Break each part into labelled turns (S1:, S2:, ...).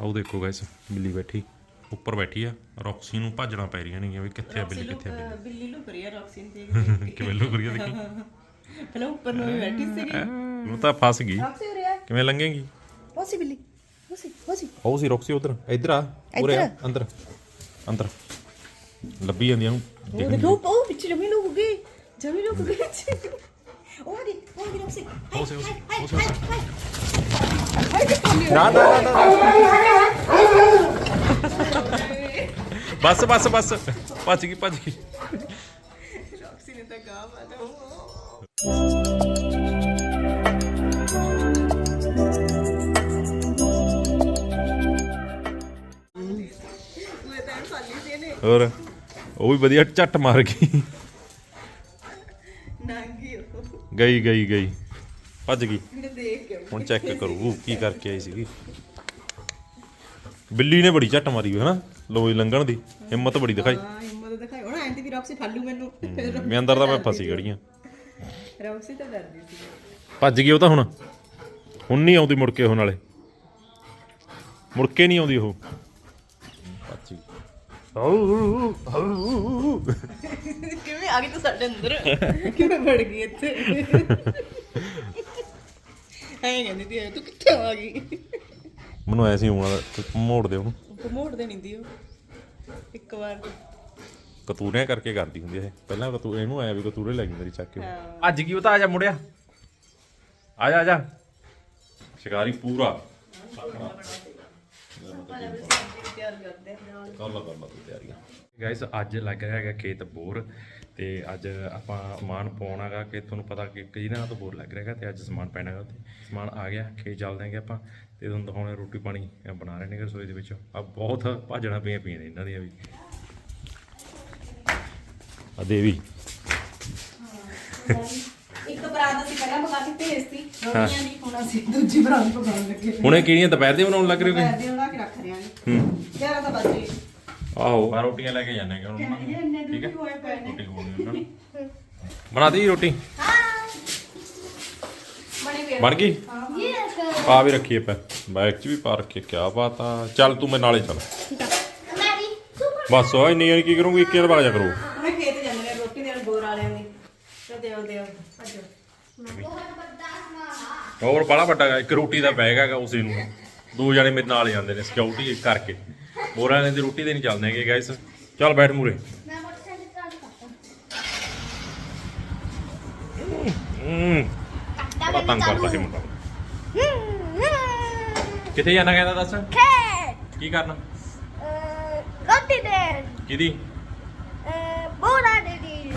S1: ਆਓ ਦੇਖੋ ਗਾਇਸ ਬਿੱਲੀ ਬੈਠੀ। ਉੱਪਰ ਬੈਠੀ ਆ ਰੌਕਸੀ ਨੂੰ ਭੱਜਣਾ ਪੈ ਰਹੀਆਂ ਨੇ ਵੀ ਕਿੱਥੇ ਆ ਬਿੱਲੀ ਕਿੱਥੇ ਆ ਬਿੱਲੀ।
S2: ਬਿੱਲੀ ਲੁਕ ਰਹੀ ਆ ਰੌਕਸੀ ਨੂੰ ਦੇਖ।
S1: ਕਿਵੇਂ ਲੁਕ ਰਹੀ ਆ ਦੇਖੀ।
S2: ਪਹਿਲਾਂ ਉੱਪਰ ਨੂੰ ਬੈਠੀ ਸੀਗੀ।
S1: ਉਹ ਤਾਂ ਫਸ ਗਈ।
S2: ਰੌਕਸੀ
S1: ਕਿਵੇਂ ਲੰਘੇਗੀ?
S2: ਹੋਸੀ ਬਿੱਲੀ
S1: ਉਹ ਸੀ ਰੌਕਸੀ ਉਧਰ। ਇੱਧਰ ਆ ਉਰੇ ਆ ਅੰਦਰ। ਅੰਦਰ। ਲੱਭੀ ਜਾਂਦੀ ਆ ਉਹਨੂੰ
S2: ਉਹ ਦੇਖੋ ਉਹ ਪਿੱਛੇ ਜਮੀ ਲੁਕ ਗਈ। ਜਮੀ ਲੁਕ ਗਈ
S1: ਸੀ ਉਹ ਸੀ
S2: ਹਾਏ ਕਿੱਥੇ
S1: ਨਾ ਨਾ ਨਾ ਬਸ ਬਸ ਬਸ ਭੱਜ ਗਈ ਭੱਜ ਗਈ
S2: ਰੌਕਸੀ ਨੇ ਤਾਂ ਕਹਾ ਮਾਤਾ ਉਹ ਤਾਂ ਖਾਲੀ ਸੀ ਇਹਨੇ।
S1: ਹੋਰ ਉਹ ਵੀ ਵਧੀਆ ਝੱਟ ਮਾਰ ਗਈ। ਗਈ ਗਈ ਗਈ। ਭੱਜ ਗਈ। ਹੁਣ ਚੈੱਕ ਕਰੂ ਕੀ ਕਰਕੇ ਆਈ ਸੀਗੀ। ਬਿੱਲੀ ਨੇ ਬੜੀ ਝੱਟ ਮਾਰੀ ਹੋਈ ਹਨਾ? ਲੋਈ ਲੰਘਣ ਦੀ। ਹਿੰਮਤ ਬੜੀ ਦਿਖਾਈ।
S2: ਹਾਂ ਹਿੰਮਤ ਦਿਖਾਈ। ਹੁਣ ਐਂਦੀ ਵੀ ਰੌਕਸੀ ਠਾਲੂ ਮੈਨੂੰ।
S1: ਮੈਂ ਅੰਦਰ ਤਾਂ ਮੈਂ ਫਸੀ ਗੜੀਆਂ
S2: ਰੌਕਸੀ ਤਾਂ ਡਰਦੀ ਸੀ।
S1: ਭੱਜ ਗਈ ਉਹ ਤਾਂ ਹੁਣ। ਹੁਣ ਨਹੀਂ ਆਉਂਦੀ ਮੁੜ ਕੇ ਉਹ ਨਾਲੇ। ਮੁੜ ਕੇ ਨਹੀਂ ਆਉਂਦੀ ਉਹ। ਆਊ, ਆਊ।
S2: ਕਿਵੇਂ ਆ ਗਈ ਤੂੰ ਸਾਡੇ ਅੰਦਰ? ਕਿਵੇਂ ਵੜ ਗਈ ਇੱਥੇ? ਐਂ ਕਹਿੰਦੀ ਤੀ ਤੂੰ ਕਿੱਥੇ ਆ ਗਈ?
S1: ਮੈਨੂੰ ਐਸੀ ਹੋਣਾ ਮੋੜ ਦੇ ਉਹਨੂੰ।
S2: ਉਹ ਮੋੜਦੇ ਨਹੀਂ ਦੀ ਉਹ। ਇੱਕ ਵਾਰ।
S1: ਕਤੂਰਿਆਂ ਕਰਕੇ ਕਰਦੀ ਹੁੰਦੀ ਇਹ। ਪਹਿਲਾਂ ਕਤੂ ਇਹਨੂੰ ਆਇਆ ਵੀ ਕਤੂਰੇ ਲੈ ਗਈ ਮੇਰੀ ਚੱਕ ਕੇ। ਅੱਜ ਕੀ ਪਤਾ ਆ ਜਾ ਮੁੜਿਆ ਆ ਜਾ ਆ ਜਾ। ਸ਼ਿਕਾਰੀ ਪੂਰਾ।
S2: ਤਿਆਰ ਕਰਦੇ
S1: ਕਰ ਲਾ ਕਰ ਲਾ ਤੂੰ ਤਿਆਰੀਆਂ ਗਾਇਸ ਅੱਜ ਲੱਗ ਰਿਹਾ ਹੈਗਾ ਖੇਤ ਬੋਰ ਤੇ ਅੱਜ ਆਪਾਂ ਸਮਾਨ ਪਾਉਣਾਗਾ ਕਿ ਤੁਹਾਨੂੰ ਪਤਾ ਕਿ ਕਈ ਦਿਨਾਂ ਤੋਂ ਬੋਰ ਲੱਗ ਰਿਹਾ ਹੈਗਾ ਤੇ ਅੱਜ ਸਮਾਨ ਪੈਣਾਗਾ ਉੱਥੇ। ਸਮਾਨ ਆ ਗਿਆ ਖੇਤ ਚੱਲਦੇ ਆਂਗੇ ਆਪਾਂ ਤੇ ਤੁਹਾਨੂੰ ਦਿਖਾਉਣੇ ਰੋਟੀ ਪਾਣੀ ਬਣਾ ਰਹੇ ਨੇ ਰਸੋਈ ਦੇ ਵਿੱਚ। ਆ ਬਹੁਤ ਭਾਜਣਾ ਪਈਆਂ ਪਈਆਂ ਨੇ ਇਹਨਾਂ ਦੀਆਂ ਵੀ। ਆ ਦੇਵੀ
S2: ਇੱਕ ਬਰਾਤ ਅਸੀਂ ਪਹਿਲਾਂ ਪਕਾ ਕੇ ਭੇਜਤੀ ਰੋਟੀਆਂ ਨਹੀਂ ਹੁਣ ਅਸੀਂ ਦੂਜੀ ਬਰਾਤ ਪਕਾਉਣ ਲੱਗੇ।
S1: ਹੁਣੇ ਕਿਹੜੀਆਂ ਦੁਪਹਿਰ ਦੇ ਬਣਾਉਣ ਲੱਗ ਰਹੇ ਹੋ
S2: ਪੈਦੇ ਬਣਾ ਕੇ ਰੱਖ ਰਹੇ ਹਾਂ
S1: ਹੂੰ।
S2: 11 ਤਾਂ ਵੱਜ ਗਏ
S1: ਆਹੋ। ਆ ਰੋਟੀਆਂ ਲੈ ਕੇ ਜਾਣੇ ਕਿ ਹੁਣ
S2: ਇੰਨੇ
S1: ਠੀਕ ਹੈ?
S2: ਹੋਏ ਪਏ ਨੇ।
S1: ਰੋਟੀ ਖਵਾਉਣੀ ਉਹਨਾਂ ਨੂੰ। ਬਣਾਤੀ ਰੋਟੀ?
S2: ਬਣੀ ਪਈ
S1: ਬਣ ਗਈ? ਪਾ ਵੀ ਰੱਖੀ ਆਪਾਂ। ਬੈਗ 'ਚ ਵੀ ਪਾ ਰੱਖੀ। ਕਿਆ ਬਾਤ ਆ। ਚੱਲ ਤੂੰ ਮੇਰੇ ਨਾਲੇ ਚੱਲ। ਬਸ ਉਹ ਇੰਨੀ ਯਾਨੀ ਕੀ ਕਰੂੰਗੀ? ਇੱਕ ਵਾਰ ਵਗ ਜਾ ਕਰੂ।
S2: ਮੈਂ ਖੇਤ ਜਾਂਦੇ ਨੇ ਰੋਟੀ ਦੇਣ ਬੋਰ ਵਾਲਿਆਂ ਦੀ। ਤੇ ਦਿਓ ਦਿਓ। ਅੱਜੋ
S1: ਹੋਰ ਬੜਾ ਵੱਡਾ ਗਾ, ਇੱਕ ਰੋਟੀ ਦਾ ਬੈਗ ਹੈਗਾ ਉਸੇ ਨੂੰ। ਦੋ ਜਣੇ ਮੇਰੇ ਨਾਲ ਜਾਂਦੇ ਨੇ ਸਿਕਿਉਰਿਟੀ ਕਰਕੇ। ਬੋਰਾਂ ਨੇ ਦੀ ਰੋਟੀ ਦੇ ਨਹੀਂ ਚੱਲਦੇ ਹੈਗੇ ਗਾਇਸ ਚੱਲ ਬੈਠ ਮੂਰੇ ਹੂੰ। ਬੜਾ ਤੰਗ ਕਰਦਾ ਸੀ ਮੁੰਡਾ। ਕਿੱਥੇ ਜਾਣਾ ਕਹਿੰਦਾ ਦੱਸ?
S3: ਖੇਤ।
S1: ਕੀ ਕਰਨਾ?
S3: ਰੋਟੀ ਦੇ
S1: ਕਿਹਦੀ?
S3: ਬੋਰਾ ਦੇ ਦੀ।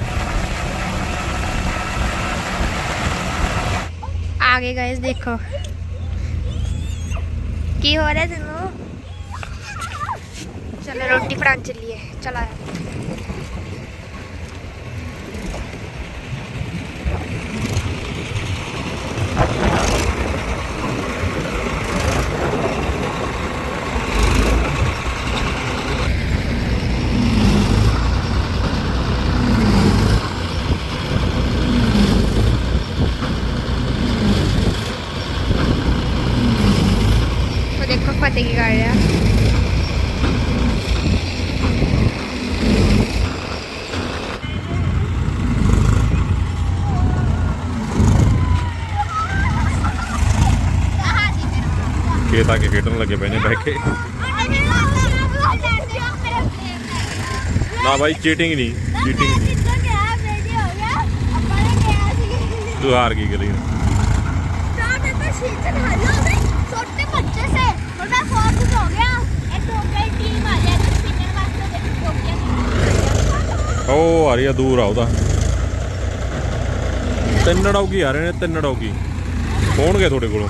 S3: ਆ ਗਏ ਗਾਇਸ ਦੇਖੋ। ਕੀ ਹੋ ਰਿਹਾ ਤੈਨੂੰ? ਚਲੋ ਰੋਟੀ ਫੜਾਉਣ ਚੱਲੀਏ। ਚਲਾ ਉਹ ਦੇਖੋ ਫਤਿਹ ਕੀ ਕਰ ਰਿਹਾ
S1: ਪੱਠੇ ਪਾ ਕੇ ਖੇਡਣ ਲੱਗੇ ਪਏ ਨੇ ਬਹਿ ਕੇ। ਨਾ ਭਾਈ ਚੀਟਿੰਗ ਨਹੀਂ ਚੀਟਿੰਗ ਤੂੰ ਹਾਰ ਗਈ ਗਲੀ
S3: ਛੋਟੇ ਬੱਚੇ ਸੇ ਉਹਦਾ ਫੋਰਸ ਹੋ ਗਿਆ ਇੱਕ ਹੋ ਟੀਮ ਆ ਜਾਏ ਤੇ ਸਪਿਨਰ ਵਾਸਤੇ ਦੇਖੋ ਟੋਕਿਆ
S1: ਉਹ ਆ ਰਹੀ ਆ, ਦੂਰ ਆ ਉਹਦਾ। ਤਿੰਨ ਡੌਗੀ ਆ ਰਹੇ ਨੇ, ਤਿੰਨ ਡੌਗੀ। ਹੋਣਗੇ ਤੁਹਾਡੇ ਕੋਲੋਂ।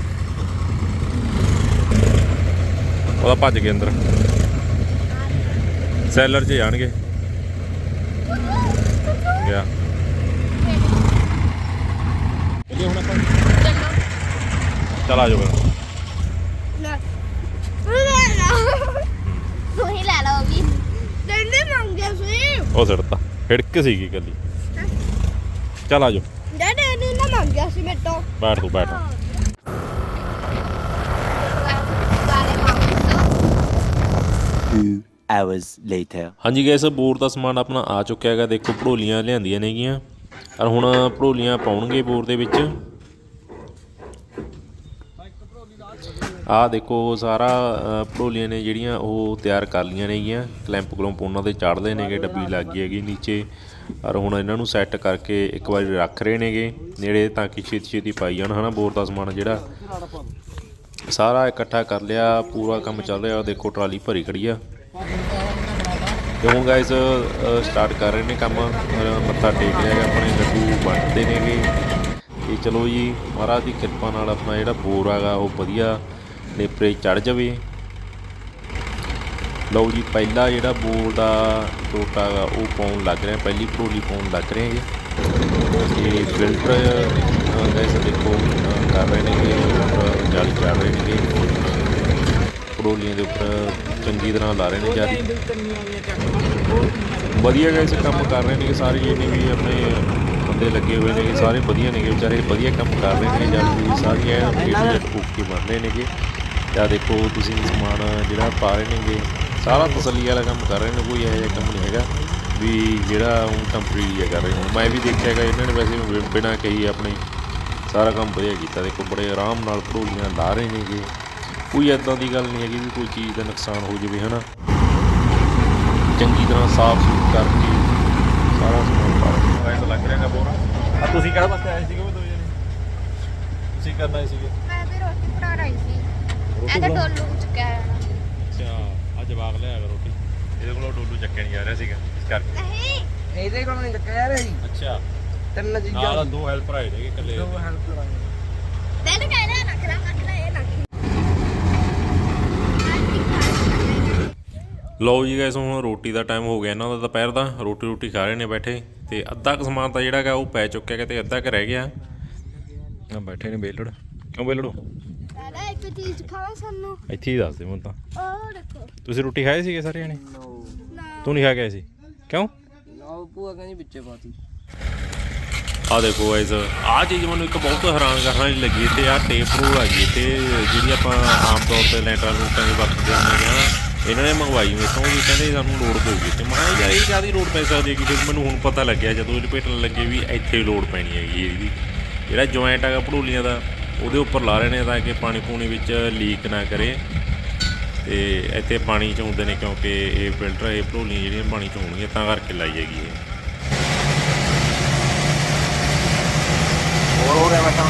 S1: ਉਹਦਾ ਭੱਜ ਗਏ ਅੰਦਰ। ਸੈਲਰ 'ਚ ਜਾਣਗੇ ਗਿਆ। ਚੱਲੀਏ ਹੁਣ ਆਪਾਂ ਚਲ। ਆ ਜਾਓ ਫਿਰ।
S3: ਹੀ ਲੈ ਲਓ ਵੀ। ਡੰਡੇ ਮੰਗੇ ਸੀ
S1: ਉਹ ਸਿੜਤਾ ਹਿੜਕ ਸੀਗੀ ਚਲ ਆ ਜਾਓ।
S3: ਡੈਡੇ ਨੇ ਨਾ ਮੰਗਿਆ ਸੀ ਮੇਰੇ ਤੋਂ।
S1: ਬੈਠ ਤੂੰ ਬੈਠ
S3: ਵਾਲੇ ਮੰਗੋ
S4: Two hours later.
S1: ਹਾਂਜੀ ਗੈਸ ਬੋਰ ਦਾ ਸਮਾਨ ਆਪਣਾ ਆ ਚੁੱਕਿਆ ਹੈਗਾ। ਦੇਖੋ ਭੜੋਲੀਆਂ ਲਿਆਂਦੀਆਂ ਨੇਗੀਆਂ। ਔਰ ਹੁਣ ਭੜੋਲੀਆਂ ਪਾਉਣਗੇ ਬੋਰ ਦੇ ਵਿੱਚ। ਆ ਦੇਖੋ ਸਾਰਾ ਅ, ਭੜੋਲੀਆਂ ਨੇ ਜਿਹੜੀਆਂ ਉਹ ਤਿਆਰ ਕਰ ਲੀਆਂ ਨੇਗੀਆਂ। ਕਲੈਂਪ ਕਲੰਪ ਉਹਨਾਂ 'ਤੇ ਚੜ੍ਹਦੇ ਨੇਗੇ ਡੱਬੀ ਲੱਗ ਗਈ ਹੈਗੀ ਨੀਚੇ। ਔਰ ਹੁਣ ਇਹਨਾਂ ਨੂੰ ਸੈੱਟ ਕਰਕੇ ਇੱਕ ਵਾਰੀ ਰੱਖ ਰਹੇ ਨੇਗੇ। ਨੇੜੇ ਤਾਂ ਕਿ ਛੇਤੀ ਛੇਤੀ ਪਾਈ ਜਾਣ ਹਨਾ ਬੋਰ ਦਾ ਸਮਾਨ ਜਿਹੜਾ। ਸਾਰਾ ਇਕੱਠਾ ਕਰ ਲਿਆ ਪੂਰਾ ਕੰਮ ਚੱਲ ਰਿਹਾ। ਉਹ ਦੇਖੋ ਟਰਾਲੀ ਭਰੀ ਖੜੀ ਆ। ਤੇ ਹੁਣ ਗਾਇਸ ਸਟਾਰਟ ਕਰ ਰਹੇ ਨੇ ਕੰਮ। ਮੱਥਾ ਟੇਕ ਰਿਹਾ ਹੈਗਾ ਆਪਣੇ, ਲੱਡੂ ਵੰਡਦੇ ਨੇਗੇ ਤੇ ਚਲੋ ਜੀ, ਮਹਾਰਾਜ ਦੀ ਕਿਰਪਾ ਨਾਲ ਆਪਣਾ ਜਿਹੜਾ ਬੋਰ ਹੈਗਾ, ਉਹ ਵਧੀਆ ਨੇਪਰੇ ਚੜ ਜਾਵੇ। ਲਓ ਜੀ, ਪਹਿਲਾ ਜਿਹੜਾ ਬੋਰ ਦਾ ਟੋਟਾ ਹੈਗਾ, ਉਹ ਪਾਉਣ ਲੱਗ ਰਿਹਾ। ਪਹਿਲੀ ਭੜੋਲੀ ਪਾਉਣ ਲੱਗ ਰਹੇ ਹੈਗੇ। ਤੇ ਫਿਲਟਰ ਗਾਇਸ ਦੇਖੋ ਕਰ ਰਹੇ ਨੇਗੇ ਜਲ ਜਾਲੀ ਚੜ ਰਹੇ ਨੇਗੇ ਭੜੋਲੀਆਂ ਦੇ ਉੱਪਰ ਚੰਗੀ ਤਰ੍ਹਾਂ ਲਾ ਰਹੇ ਨੇ ਜਾਲੀ ਵਧੀਆ ਗਾਇਸ ਕੰਮ ਕਰ ਰਹੇ ਨੇ ਸਾਰੇ ਜਿਹਨੇ ਵੀ ਆਪਣੇ ਬੰਦੇ ਲੱਗੇ ਹੋਏ ਨੇ ਸਾਰੇ ਵਧੀਆ ਨੇਗੇ ਵਿਚਾਰੇ ਵਧੀਆ ਕੰਮ ਕਰ ਰਹੇ ਨੇ ਜਾਲੀ ਵੀ ਸਾਰੀਆਂ ਜਿਹੜੇ ਫੂਕ ਕੇ ਬਣ ਰਹੇ ਨੇਗੇ ਜਾਂ ਦੇਖੋ ਤੁਸੀਂ ਸਮਾਨ ਜਿਹੜਾ ਪਾ ਰਹੇ ਨੇਗੇ ਸਾਰਾ ਤਸੱਲੀ ਵਾਲਾ ਕੰਮ ਕਰ ਰਹੇ ਨੇ ਕੋਈ ਇਹੋ ਜਿਹਾ ਕੰਮ ਨਹੀਂ ਹੈਗਾ। ਵੀ ਜਿਹੜਾ ਉਹ ਟੈਂਪਰੇਰੀ ਜਿਹਾ ਕਰ ਰਹੇ ਨੇ। ਮੈਂ ਵੀ ਦੇਖਿਆ ਹੈਗਾ ਇਹਨਾਂ ਨੇ ਵੈਸੇ ਬਿਨਾਂ ਕਹੀ ਆਪਣੇ ਸਾਰਾ ਕੰਮ ਵਧੀਆ ਕੀਤਾ। ਦੇਖੋ ਬੜੇ ਆਰਾਮ ਨਾਲ ਭੜੋਲੀਆਂ ਲਾ ਰਹੇ ਨੇਗੇ ਕੋਈ ਐਦਾਂ ਦੀ ਗੱਲ ਨਹੀਂ ਹੈਗੀ ਵੀ ਕੋਈ ਚੀਜ਼ ਦਾ ਨੁਕਸਾਨ ਹੋ ਜਾਵੇ ਹਨਾ? ਚੰਗੀ ਤਰ੍ਹਾਂ ਸਾਫ਼ ਸੁਥਰਾ ਕਰਕੇ ਸਾਰਾ ਸਮਾਨ ਪਾ ਰਹੇ
S5: ਐਂ ਤਾਂ ਲੱਗ ਰਿਹਾਗਾ ਬੋਰਾ। ਆ ਤੁਸੀਂ ਕਿਹੜਾ ਪਾਸੇ ਆਏ ਸੀਗੇ ਉਹ ਦੋ ਜਣੇ? ਤੁਸੀਂ ਕਰਨਾ ਆਏ ਸੀਗੇ?
S3: ਮੈਂ ਵੀ ਰੋਟੀ ਬਣਾ ਰਹੀ ਸੀ। ਇਹ ਤਾਂ ਡੋਲੂ ਚੁੱਕਿਆ ਹੈ
S1: ਅੱਛਾ ਅੱਜ ਜਵਾਕ ਲਿਆ ਕਰ ਰੋਟੀ।
S5: ਇਹਦੇ ਕੋਲੋਂ ਡੋਲੂ ਚੱਕਿਆ ਨਹੀਂ ਆ ਰਿਹਾ ਸੀਗਾ ਇਸ ਕਰਕੇ।
S3: ਨਹੀਂ।
S6: ਇਹਦੇ ਕੋਲ ਨਹੀਂ ਚੱਕਿਆ ਜੀ
S5: ਅੱਛਾ।
S6: ਤਿੰਨ ਚੀਜ਼ਾਂ
S5: ਨਾਲ ਦੋ ਹੈਲਪਰ ਆਏ ਨੇਗੇ ਇਕੱਲੇ।
S6: ਦੋ ਹੈਲਪ ਕਰਾਂਗੇ
S3: ਤੈਨੂੰ ਕਹਿਣਾ ਰੱਖ ਲੈ ਰੱਖ ਲੈ ਇਹ ਰੱਖ
S1: ਲਓ ਜੀ ਗਾਇਸ ਹੁਣ ਰੋਟੀ ਦਾ ਟਾਈਮ ਹੋ ਗਿਆ ਇਹਨਾਂ ਦਾ ਦੁਪਹਿਰ ਦਾ। ਰੋਟੀ ਰੋਟੀ ਖਾ ਰਹੇ ਨੇ ਬੈਠੇ। ਤੇ ਅੱਧਾ ਕੁ ਸਮਾਨ ਤਾਂ ਜਿਹੜਾ ਹੈਗਾ ਉਹ ਪੈ ਚੁੱਕਿਆ ਹੈਗਾ ਤੇ ਅੱਧਾ ਕੁ ਰਹਿ ਗਿਆ।
S5: ਆ ਬੈਠੇ ਨੇ ਬੇਲੜ ਕਿਉਂ ਬੇਲੜੋ
S3: ਦਾਦਾ ਇੱਕ ਚੀਜ਼ ਖਾਵਾ ਸਾਨੂੰ।
S5: ਇੱਥੇ ਹੀ ਦੱਸ ਦੇ ਮੈਨੂੰ ਤਾਂ।
S3: ਉਹ ਦੇਖੋ।
S5: ਤੁਸੀਂ ਰੋਟੀ ਖਾਏ ਸੀਗੇ ਸਾਰੇ ਜਣੇ
S6: ਨੋ।
S5: ਤੂੰ ਨਹੀਂ ਖਾ ਕੇ ਆਇਆ ਸੀ? ਕਿਉਂ?
S6: ਆਓ ਭੂਆ ਕਹਿੰਦੀ ਵਿੱਚੇ ਪਾਤੀ
S1: ਆ ਦੇਖੋ ਗਾਇਸ ਆ ਚੀਜ਼ ਮੈਨੂੰ ਇੱਕ ਬਹੁਤ ਹੈਰਾਨ ਕਰਨ ਵਾਲੀ ਲੱਗੀ ਤੇ ਆ ਟੇਪ ਰੋਲ ਆ ਗਈ ਤੇ ਜਿਹੜੀ ਆਪਾਂ ਆਮ ਤੌਰ ਤੇ ਲੈਂਟਰਾਂ ਰੂਟਾਂ ਦੀ ਵਰਤਦੇ ਹੁੰਦੇ ਹਾਂ ਇਹਨਾਂ ਨੇ ਮੰਗਵਾਈ ਮੇਥੋਂ ਵੀ ਕਹਿੰਦੇ ਸਾਨੂੰ ਲੋਡ ਪਊਗੀ। ਤੇ ਮੈਂ ਕਿਹਾ ਯਾਰ, ਇਹ ਕਾਦੀ ਲੋਡ ਪੈ ਸਕਦੀ ਹੈ ਕਿ ਫਿਰ ਮੈਨੂੰ ਹੁਣ ਪਤਾ ਲੱਗਿਆ, ਜਦੋਂ ਇਹ ਲਪੇਟਣ ਲੱਗੇ ਵੀ ਇੱਥੇ ਲੋਡ ਪੈਣੀ ਹੈਗੀ ਇਹਦੀ। ਜਿਹੜਾ ਜੁਆਇੰਟ ਹੈਗਾ ਭੜੋਲੀਆਂ ਦਾ, ਉਹਦੇ ਉੱਪਰ ਲਾ ਰਹੇ ਨੇ ਤਾਂ ਕਿ ਪਾਣੀ ਪੂਣੀ ਵਿੱਚ ਲੀਕ ਨਾ ਕਰੇ। ਤੇ ਇੱਥੇ ਪਾਣੀ ਚੋਂਦੇ ਨੇ ਕਿਉਂਕਿ ਇਹ ਫਿਲਟਰ ਇਹ ਭੜੋਲੀਆਂ ਜਿਹੜੀਆਂ ਪਾਣੀ ਚੋਣਗੀਆਂ, ਤਾਂ ਕਰਕੇ ਲਾਈ ਹੈਗੀ ਇਹ।
S5: ਹੋਰ ਹੋ ਰਿਹਾ ਬੈਠਾ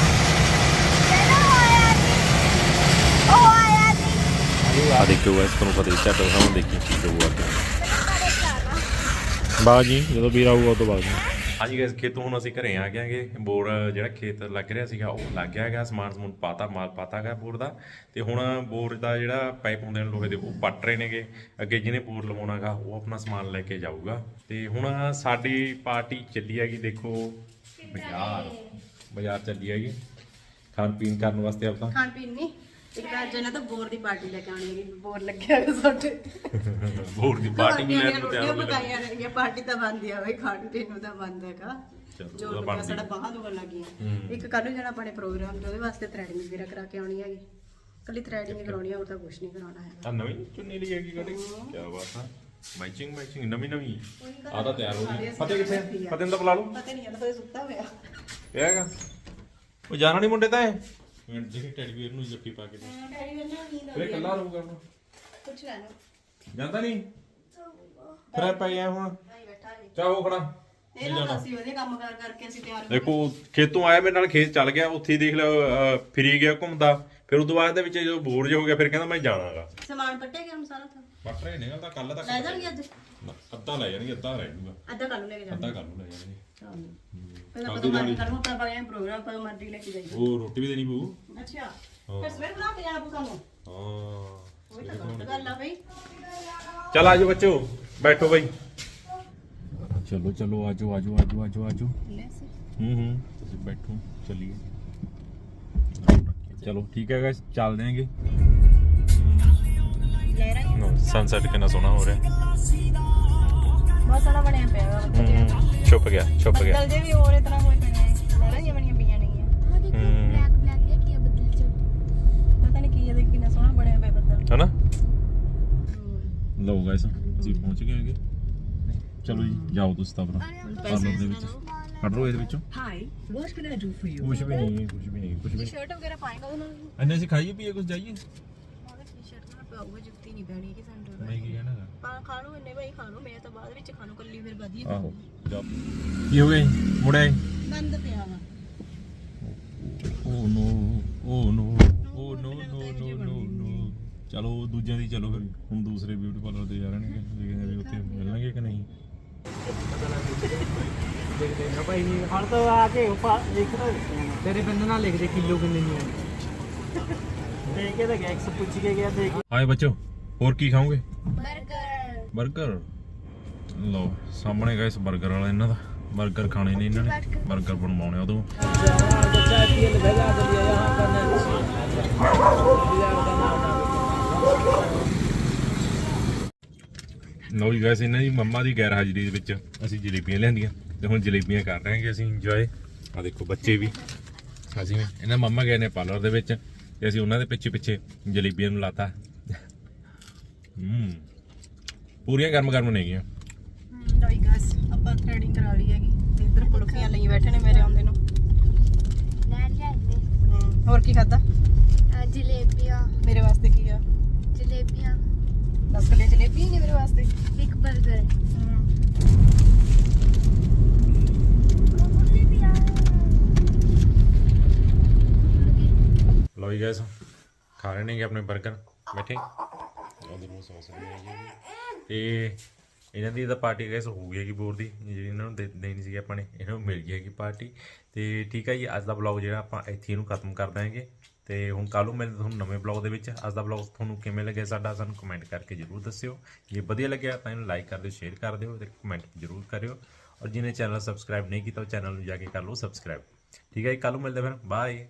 S3: ਤੈਨੂੰ ਆਇਆ ਸੀ ਉਹ ਆਇਆ ਸੀ
S1: ਆ ਦੇਖੋ ਇਸ ਤੁਹਾਨੂੰ ਪਤਾ ਹੀ ਝੱਟ ਦਿਖਾਉਂ ਦੇਖੀ ਕੀ ਕਰੂਗਾ ਅੱਗੇ।
S3: ਕਰੇ ਚਾਹਨਾ
S1: ਬਾਗ ਜੀ ਜਦੋਂ ਵੀਰ ਆਊਗਾ ਉਦੋਂ ਬਾਗ ਜੀ
S5: ਹਾਂਜੀ ਗਾਇਸ ਖੇਤੋਂ ਹੁਣ ਅਸੀਂ ਘਰੇ ਆ ਗਏਗੇ ਬੋਰ ਜਿਹੜਾ ਖੇਤ ਲੱਗ ਰਿਹਾ ਸੀਗਾ ਉਹ ਲੱਗ ਗਿਆ ਹੈਗਾ। ਸਮਾਨ ਸਮੂਨ ਪਾਤਾ ਮਾਲ ਪਾਤਾ ਗਿਆ ਬੋਰ ਦਾ। ਤੇ ਹੁਣ ਬੋਰ ਦਾ ਜਿਹੜਾ ਪਾਈਪ ਹੁੰਦੇ ਨੇ ਲੋਹੇ ਦੇ ਉਹ ਪੱਟ ਰਹੇ ਨੇਗੇ। ਅੱਗੇ ਜਿਹਨੇ ਬੋਰ ਲਵਾਉਣਾਗਾ ਉਹ ਆਪਣਾ ਸਮਾਨ ਲੈ ਕੇ ਜਾਊਗਾ। ਤੇ ਹੁਣ ਸਾਡੀ ਪਾਰਟੀ ਚੱਲੀ ਹੈਗੀ ਦੇਖੋ। ਬਾਜ਼ਾਰ। ਬਾਜ਼ਾਰ ਚੱਲੀ ਹੈਗੀ। ਖਾਣ ਪੀਣ ਕਰਨ ਵਾਸਤੇ ਆਪਾਂ।
S2: ਖਾਣ ਪੀਣ ਨਹੀਂ ਇੱਕ ਤਾਂ ਅੱਜ ਇਹਨਾਂ ਤਾਂ ਬੋਰ ਦੀ ਪਾਰਟੀ ਲੈ ਕੇ ਆਉਣੀ ਹੈਗੀ ਬੋਰ ਲੱਗਿਆ ਹੋਇਆ ਸਾਡੇ।
S5: ਬੋਰ ਦੀ ਪਾਰਟੀ ਵੀ ਲੈਣ ਨੂੰ ਤਿਆਰ ਹੋ
S2: ਪਕਾਈਆਂ ਰਹਿਣਗੀਆਂ ਪਾਰਟੀ ਤਾਂ ਬੰਦੀ ਆ ਬਈ ਖਾਣ ਪੀਣ ਨੂੰ ਤਾਂ ਬੰਦ ਹੈਗਾ। ਜੋ
S5: ਬਣਦੀ
S2: ਸਾਡਾ ਬਾਹਾਂ ਦੁਖਣ ਲੱਗੀਆਂ ਇੱਕ ਕੱਲ ਨੂੰ ਜਾਣਾ ਆਪਣੇ ਪ੍ਰੋਗਰਾਮ ਤੇ ਉਹਦੇ ਵਾਸਤੇ ਥ੍ਰੈਡਿੰਗ ਵਗੈਰਾ ਕਰਾ ਕੇ ਆਉਣੀ ਹੈਗੀ। ਕੱਲੀ ਥ੍ਰੈਡਿੰਗ ਕਰਾਉਣੀ ਆ ਹੋਰ ਤਾਂ ਕੁਝ ਨਹੀਂ ਕਰਾਉਣਾ ਹੈਗਾ।
S5: ਆ ਨਵੀਂ ਚੁੰਨੀ ਲਈ ਹੈਗੀ ਗੱਡੀ ਕੀ ਬਾਤ ਹੈ ਮੈਚਿੰਗ ਮੈਚਿੰਗ ਨਵੀਂ ਨਵੀਂ। ਆ ਤਾਂ ਤਿਆਰ ਹੋ ਗਈ। ਫਤਿਹ ਕਿੱਥੇ ਹੈ? ਫਤਿਹ ਨੂੰ ਤਾਂ ਬੁਲਾ ਲਓ।
S2: ਪਤਾ ਨਹੀਂ ਜਾਂਦਾ ਸੁੱਤਾ ਹੋਇਆ।
S5: ਇਹ ਹੈਗਾ। ਉਹ ਜਾਣਾ ਨਹੀਂ ਮੁੰਡੇ ਤਾਂ ਇਹ? ਮਿੰਟ ਜੀ ਟੈਡੀ ਵੀਰ ਨੂੰ ਜੱਫੀ ਪਾ ਕੇ ਦੇ।
S2: ਡੈਡੀ ਵੇਲੇ ਨੀਂਦ
S5: ਫਿਰ ਇਹ ਇਕੱਲਾ ਰਹੂਗਾ ਹੁਣ।
S2: ਕੁਝ ਲੈ ਲਓ।
S5: ਜਾਂਦਾ ਨਹੀਂ? ਫਿਰ ਇਹ ਪਈ ਆ ਹੁਣ।
S2: ਭਾਈ ਬੈਠਾ ਜੀ
S5: ਚਾਹੋ ਖੜਾ
S2: ਇਹ ਨਾ ਤਾਂ ਅਸੀਂ ਵਧੀਆ ਕੰਮ ਕਰ ਕਰਕੇ ਅਸੀਂ ਤਿਆਰ ਹੋ
S5: ਦੇਖੋ ਖੇਤੋਂ ਆਇਆ ਮੇਰੇ ਨਾਲ ਖੇਤ ਚੱਲ ਗਿਆ ਉੱਥੇ ਹੀ ਦੇਖ ਲਿਆ ਫਰੀ ਗਿਆ ਘੁੰਮਦਾ। ਫਿਰ ਉਦੋਂ ਬਾਅਦ ਦੇ ਵਿੱਚ ਜਦੋਂ ਬੋਰ ਜਿਹਾ ਹੋ ਗਿਆ ਫਿਰ ਕਹਿੰਦਾ ਮੈਂ ਜਾਣਾਗਾ।
S2: ਸਮਾਨ ਪੱਟੇ ਗਿਆ ਹੁਣ ਸਾਰਾ ਤਾਂ
S5: ਬੱਟ ਰਹੇ ਨਿਕਲਦਾ ਕੱਲ ਤੱਕ
S2: ਲੈ ਜਾਣਗੇ ਅੱਜ?
S5: ਅੱਧਾ ਲੈ ਜਾਣਗੇ ਅੱਧਾ ਰਹਿ ਜੂਗਾ
S2: ਅੱਧਾ ਕੱਲ ਨੂੰ ਲੈ ਕੇ ਜਾਣਾ
S5: ਅੱਧਾ ਕੱਲ ਨੂੰ ਲੈ ਜਾਣਗੇ।
S2: ਪਹਿਲਾਂ ਪਤਾ ਮਰਦੀ ਕਰੂੰ ਤਾਂ ਬਗਿਆ ਪ੍ਰੋਗਰਾਮ ਪਰ ਮਰਦੀ ਲੈ ਕੇ ਜਾਈਏ
S5: ਉਹ ਰੋਟੀ ਵੀ ਦੇਣੀ ਪਊ?
S2: ਅੱਛਾ। ਫਿਰ ਸਵੇਰ ਬਣਾ ਕੇ ਜਾਣਾ ਪਊ ਸਾਨੂੰ।
S5: ਹਾਂ।
S2: ਉਹ ਵੀ ਤਾਂ ਗਲਤ ਗੱਲ ਆ ਬਈ।
S5: ਚਲ ਆਜੋ ਬੱਚੋ ਬੈਠੋ ਬਈ।
S1: ਚਲੋ ਚਲੋ ਆਜੋ ਆਜੋ ਆਜੋ ਆਜੋ ਆਜੋ
S5: ਹੂੰ ਹੂੰ
S1: ਤੁਸੀਂ ਬੈਠੋ ਚਲਿਏ। ਚਲੋ ਠੀਕ ਹੈ ਗਾਇਸ ਚੱਲਦੇ ਆਂਗੇ
S2: ਲਹਿਰਾ
S5: ਸਨਸੈਟ ਕਿੰਨਾ ਸੋਹਣਾ ਹੋ ਰਿਹਾ।
S2: ਬਹੁਤ ਸੋਹਣਾ ਬਣਿਆ ਪਿਆ ਵਾ
S5: ਹੂੰ ਛੁਪ ਗਿਆ ਛੁਪ ਗਿਆ।
S2: ਬੱਦਲ ਜੇ ਵੀ ਹੋਰ ਤਰ੍ਹਾਂ ਹੋਏ ਪਏ ਨੇ ਲਹਿਰਾਂ ਜਿਹੀਆਂ ਬਣੀਆਂ ਪਈਆਂ ਨੇਗੀਆਂ
S3: ਬਲੈਕ ਬਲੈਕ ਇਹ ਕੀ ਆ ਬਦਲ ਚ?
S2: ਪਤਾ ਨਹੀਂ ਕੀ ਇਹਦੇ ਕਿੰਨਾ ਸੋਹਣਾ ਬਣਿਆ ਪਿਆ ਬੱਦਲ।
S5: ਹਨਾ?
S1: ਲਓ ਗਾਇਸ ਅਸੀਂ ਪਹੁੰਚ ਗਏ ਹੈਗੇ ਚਲੋ ਜੀ ਜਾਓ ਤੁਸੀਂ ਤਾਂ ਆਪਣਾ। ਪਾਰਲਰ ਦੇ ਵਿੱਚ। ਕੱਢ ਲਓ ਇਹਦੇ ਵਿੱਚੋਂ।
S7: Hi, what can I do for you?
S1: ਕੁਝ ਵੀ ਨਹੀਂ ਕੁਝ ਵੀ ਨਹੀਂ ਕੁਝ ਵੀ
S2: ਸ਼ਰਟ ਵਗੈਰਾ ਪਾਏਗਾ ਉਹਨਾਂ ਨੂੰ?
S1: ਅੰਨੇ ਅਸੀਂ ਖਾਈਏ ਪੀਏ ਕੁਝ ਜਾਈਏ।
S2: ਮਗਰ ਟੀ-ਸ਼ਰਟ ਨਾਲ ਪਾਊਗਾ ਜੁੱਤੀ ਨਹੀਂ ਪੈਣੀ ਕਿ ਸੰਡੋ
S1: ਮੈਂ ਕੀ ਕਹਿਣਾ ਗਾ?
S2: ਪਾ ਖਾ ਲਓ ਇੰਨੇ ਭਾਈ ਖਾ ਲਓ ਮੈਂ ਤਾਂ ਬਾਅਦ ਵਿੱਚ ਖਾ ਲਓ ਕੱਲੀ ਫਿਰ ਵਧੀਆ
S1: ਆਹੋ ਜਾ। ਕੀ ਹੋ ਗਿਆ ਜੀ? ਮੁੜਿਆ ਜੀ?
S2: ਬੰਦ ਪਿਆ ਵਾ।
S1: ਓ ਨੋ ਓ ਨੋ ਓ ਨੋ ਨੋ ਨੋ ਨੋ ਨੋ। ਚਲੋ ਦੂਜਿਆਂ ਦੀ ਚਲੋ ਫਿਰ। ਹੁਣ ਦੂਸਰੇ ਬਿਊਟੀ ਪਾਰਲਰ ਤੇ ਜਾ ਰਹੇ ਨੇ ਦੇਖਦੇ ਆ ਵੀ ਉੱਥੇ ਮਿਲਣਗੇ ਕਿ ਨਹੀਂ?
S8: ਹਣ ਤੋਂ ਆ ਕੇ ਲਿਖ ਤੇਰੇ ਬੰਦੇ ਨਾਲ ਲਿਖ ਦੇ ਕਿਲੋ ਕਿੰਨੇ ਨਹੀਂ ਦੇਖ ਕੇ ਤਾਂ ਗਿਆ 100 ਪੁੱਛ ਕੇ ਗਿਆ ਦੇਖ
S1: ਹਾਏ ਬੱਚੋ। ਹੋਰ ਕੀ ਖਾਓਗੇ?
S3: 버ਗਰ
S1: 버ਗਰ ਲਓ ਸਾਹਮਣੇ ਗਾਇਸ 버ਗਰ ਵਾਲਾ ਇਹਨਾਂ ਦਾ। 버ਗਰ ਖਾਣੇ ਨੇ ਇਹਨਾਂ ਨੇ। 버ਗਰ ਬਣਵਾਉਣੇ
S8: ਉਹਦੋਂ
S1: ਲਓ ਜੀ ਗਾਇਸ ਇਹਨਾਂ ਦੀ ਮੰਮਾ ਦੀ ਗੈਰ ਹਾਜ਼ਰੀ ਦੇ ਵਿੱਚ ਅਸੀਂ ਜਲੇਬੀਆਂ ਲਿਆਂਦੀਆਂ। ਤੇ ਹੁਣ ਜਲੇਬੀਆਂ ਕਰ ਰਹੇ ਹਾਂ ਕਿ ਅਸੀਂ ਇੰਜੋਏ ਆ ਦੇਖੋ ਬੱਚੇ ਵੀ। ਅਸੀਂ ਇਹਨਾਂ ਮੰਮਾ ਗਏ ਨੇ ਪਾਰਲਰ ਦੇ ਵਿੱਚ ਤੇ ਅਸੀਂ ਉਹਨਾਂ ਦੇ ਪਿੱਛੇ ਪਿੱਛੇ ਜਲੇਬੀਆਂ ਨੂੰ ਲਾਤਾ। ਹੂੰ। ਪੂਰੀਆਂ ਗਰਮ ਗਰਮ ਨੇ ਗੀਆਂ
S2: ਲੋਈ ਗਾਸ ਆਪਾਂ ਥ੍ਰੈਡਿੰਗ ਕਰਾ ਲਈ ਹੈਗੀ। ਤੇ ਇੱਧਰ ਕੁਲਫੀਆਂ ਲਈ ਬੈਠੇ ਨੇ ਮੇਰੇ ਆਉਂਦੇ ਨੂੰ।
S3: ਲੈ ਜਾਂਦੇ
S2: ਹੋਰ ਕੀ ਖਾਦਾ
S3: ਆ ਜਲੇਬੀਆਂ।
S2: ਮੇਰੇ ਵਾਸਤੇ ਕੀ ਆ?
S3: ਜਲੇਬੀਆਂ।
S2: ਦਸ ਕਿਲੇ ਜਲੇਬੀ ਨੇ ਮੇਰੇ ਵਾਸਤੇ?
S3: ਇੱਕ 버ਗਰ
S1: ਜੀ ਗਾਇਸ ਖਾ ਰਹੇ ਨੇਗੇ ਆਪਣੇ 버ਗਰ ਬੈਠੇ। ਉਹਦੇ ਨੂੰ ਸੌਸ ਵੀ ਹੈ ਤੇ ਇਹਨਾਂ ਦੀ ਤਾਂ ਪਾਰਟੀ ਗਾਇਸ ਹੋ ਗਈ ਹੈਗੀ ਬੋਰ ਦੀ, ਜਿਹੜੀ ਇਹਨਾਂ ਨੂੰ ਦੇ- ਦੇਣੀ ਸੀ ਆਪਾਂ ਨੇ, ਇਹਨਾਂ ਨੂੰ ਮਿਲ ਗਈ ਹੈਗੀ ਪਾਰਟੀ। ਤੇ ਠੀਕ ਹੈ ਜੀ, ਅੱਜ ਦਾ ਵਲੌਗ ਜਿਹੜਾ ਆਪਾਂ ਇੱਥੇ ਇਹਨੂੰ ਖਤਮ ਕਰ ਦਾਂਗੇ ਤੇ ਹੁਣ ਕੱਲ੍ਹ ਨੂੰ ਮਿਲਦੇ ਤੁਹਾਨੂੰ ਨਵੇਂ ਵਲੌਗ ਦੇ ਵਿੱਚ। ਅੱਜ ਦਾ ਵਲੌਗ ਤੁਹਾਨੂੰ ਕਿਵੇਂ ਲੱਗਿਆ ਸਾਡਾ, ਸਾਨੂੰ ਕਮੈਂਟ ਕਰਕੇ ਜਰੂਰ ਦੱਸਿਓ। ਜੇ ਵਧੀਆ ਲੱਗਿਆ ਤਾਂ ਇਹਨੂੰ ਲਾਈਕ ਕਰ ਦਿਓ ਸ਼ੇਅਰ ਕਰ ਦਿਓ ਤੇ ਕਮੈਂਟ ਜਰੂਰ ਕਰਿਓ। ਔਰ ਜਿਹਨੇ ਚੈਨਲ ਸਬਸਕ੍ਰਾਈਬ ਨਹੀਂ ਕੀਤਾ, ਉਹ ਚੈਨਲ ਨੂੰ ਜਾ ਕੇ ਕਰ ਲਓ ਸਬਸਕ੍ਰਾਈਬ ਠੀਕ ਹੈ ਜੀ, ਕੱਲ੍ਹ ਨੂੰ ਮਿਲਦੇ ਫਿਰ ਬਾਏ